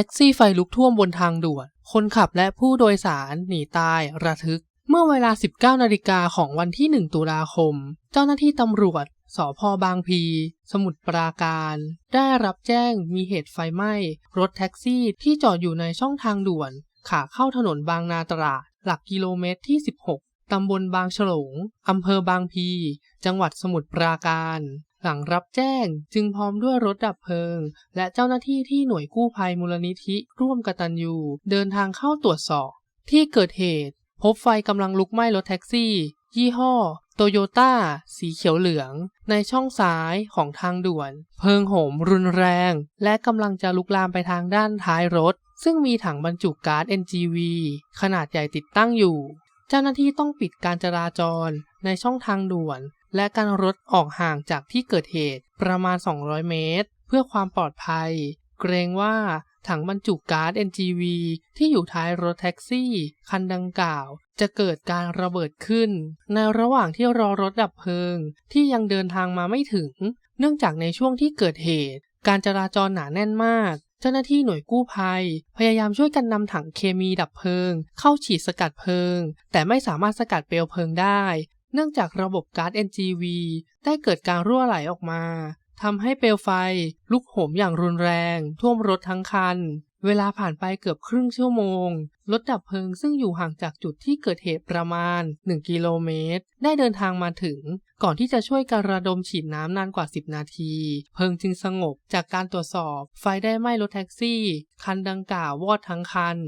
ท็กซี่ไฟลุกท่วมบนทางด่วน คนขับและผู้โดยสารหนีตายระทึก เมื่อเวลา 19 นาฬิกาของวันที่ 1 ตุลาคม เจ้าหน้าที่ตำรวจสพบางพี สมุทรปราการ ได้รับแจ้งมีเหตุไฟไหม้ รถแท็กซี่ที่จอดอยู่ในช่องทางด่วน ขาเข้าถนนบางนาตราดหลักกิโลเมตรที่ 16 ตำบลบางฉลง อำเภอบางพี จังหวัดสมุทรปราการ หลังรับแจ้งจึงพร้อมด้วยรถดับเพลิง และเจ้าหน้าที่ที่หน่วยกู้ภัยมูลนิธิร่วมกตัญญูเดินทางเข้าตรวจสอบ ที่เกิดเหตุ พบไฟกำลังลุกไหม้รถแท็กซี่ ยี่ห้อโตโยต้าสีเขียวเหลือง ในช่องซ้ายของทางด่วน เพลิงโหมรุนแรง และกำลังจะลุกลามไปทางด้านท้ายรถ ซึ่งมีถังบรรจุก๊าซ NGV ขนาดใหญ่ติดตั้งอยู่ เจ้าหน้าที่ต้องปิดการจราจรในช่องทางด่วน และการรถออกห่างจากที่เกิดเหตุประมาณ 200 เมตร เพื่อความปลอดภัย เกรงว่าถังบรรจุก๊าซ NGV ที่อยู่ท้ายรถแท็กซี่ คันดังกล่าว จะเกิดการระเบิดขึ้น ในระหว่างที่รอรถดับเพลิง ที่ยังเดินทางมาไม่ถึง เนื่องจากในช่วงที่เกิดเหตุ การจราจรหนาแน่นมาก เจ้าหน้าที่หน่วยกู้ภัย พยายามช่วยกันนำถังเคมีดับเพลิง เข้าฉีดสกัดเพลิง แต่ไม่สามารถสกัดเปลวเพลิงได้ เนื่องจากระบบก๊าซ NGV ได้เกิดการรั่วไหลออกมาทำให้เปลวไฟลุกโหมอย่างรุนแรง ท่วมรถทั้งคัน เวลาผ่านไปเกือบครึ่งชั่วโมง รถดับเพลิงซึ่งอยู่ห่างจากจุดที่เกิดเหตุประมาณ 1 กิโลเมตร ได้เดินทางมาถึง ก่อนที่จะช่วยการระดมฉีดน้ำนานกว่า 10 นาที เพลิงจึงสงบจากการตรวจสอบ ไฟได้ไหม้รถแท็กซี่ คันดังกล่าววอดทั้งคัน